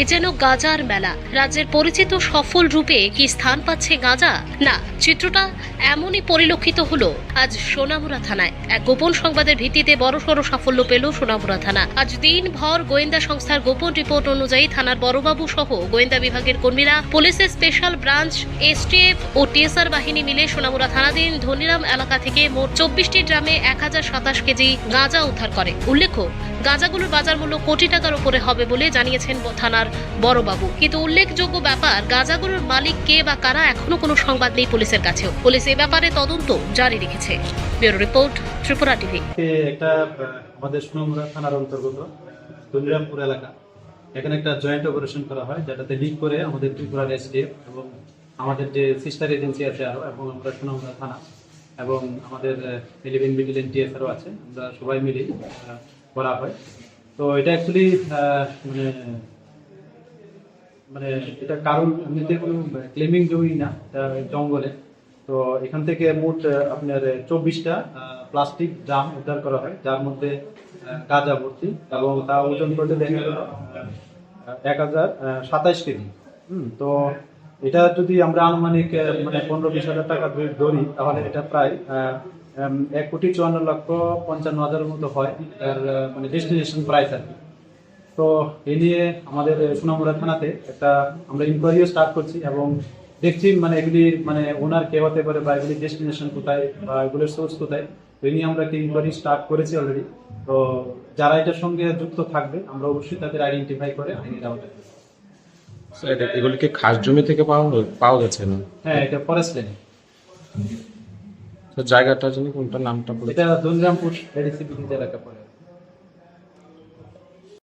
এ যেন গাজার মেলা। রাজ্যের পরিচিত সফল রূপে কি স্থান পাচ্ছে গাঁজা? না, চিত্রটা এমনই পরিলক্ষিত হলো আজ সোনামুড়া থানায়। এক গোপন সংবাদের ভিত্তিতে বড়সড় সাফল্য পেল সোনামুড়া থানা। আজ দিনভর গোয়েন্দা সংস্থার গোপন রিপোর্ট অনুযায়ী থানার বড়বাবু সহ গোয়েন্দা বিভাগের কর্মীরা, পুলিশের স্পেশাল ব্রাঞ্চ, এসটিএফ ও টিএসআর বাহিনী মিলে সোনামুড়া থানাধীন ধনিরাম এলাকা থেকে মোট চব্বিশটি ড্রামে এক হাজার সাতাশ কেজি গাঁজা উদ্ধার করে। উল্লেখ্য গাঁজাগুলোর বাজার মূল্য কোটি টাকার উপরে হবে বলে জানিয়েছেন থানার বড়বাবু। কিন্তু উল্লেখযোগ্য ব্যাপার, গাঁজাগুলোর মালিক কে বা কারা এখনও কোনো সংবাদ নেই পুলিশের কাছেও। পুলিশ এ ব্যাপারে তদন্ত জারি রেখেছে। Bureau report, Tripura TV. একটা আমাদের সোনামুড়া থানার অন্তর্গত দুর্নিরামপুর এলাকা। এখানে একটা জয়েন্ট অপারেশন করা হয়, যেটাতে লিড করে আমাদের ত্রিপুরার এসডিএফ এবং আমাদের যে সিস্টার এজেন্সি আছে আরও, এবং আমরা সোনামুড়া থানা এবং আমাদের ইলেভেন মিডিলেন টিএসআরও আছে। আমরা সবাই মিলে করা হয়। তো এটা অ্যাকচুয়ালি মানে মানে এটা কারণ এমনিতে কোনো ক্লেমিং জমি না জঙ্গলে। তো এখান থেকে মোট আপনার চব্বিশটা প্লাস্টিক ড্রাম উদ্ধার করা হয়, যার মধ্যে গাঁজা ভর্তি এবং তা ওজন করতে দেখা গেল এক হাজার সাতাইশ কেজি। তো এটা যদি আমরা আনুমানিক মানে পনেরো বিশ হাজার টাকা ধরে তাহলে এটা প্রায় এক কোটি চুয়ান্ন লক্ষ পঞ্চান্ন হাজারের মতো হয় আহ, মানে ডেস্টিনেশন প্রাইস আর কি। তো এই নিয়ে আমাদের সোনামুড়া থানাতে একটা আমরা ইনকোয়ারিও স্টার্ট করছি এবং দেখছি মানে এগুলির মানে ওনার কে হতে পারে বা এগুলির ডেস্টিনেশন কোথায় বা এগুলোর সোর্স কোথায় তো এই নিয়ে আমরা একটা ইনকোয়ারি স্টার্ট করেছি অলরেডি তো যারা এটার সঙ্গে যুক্ত থাকবে আমরা অবশ্যই তাদের আইডেন্টিফাই করে আইনের আওতায়। এগুলিকে খাস জমি থেকে পাওয়া পাওয়া গেছে না? হ্যাঁ এটা ফরেস্ট লেনে জায়গাটা জানি কোনটা নামটা বলে এটা দন্দ্রামপুর এডিসি এলাকা পড়ে।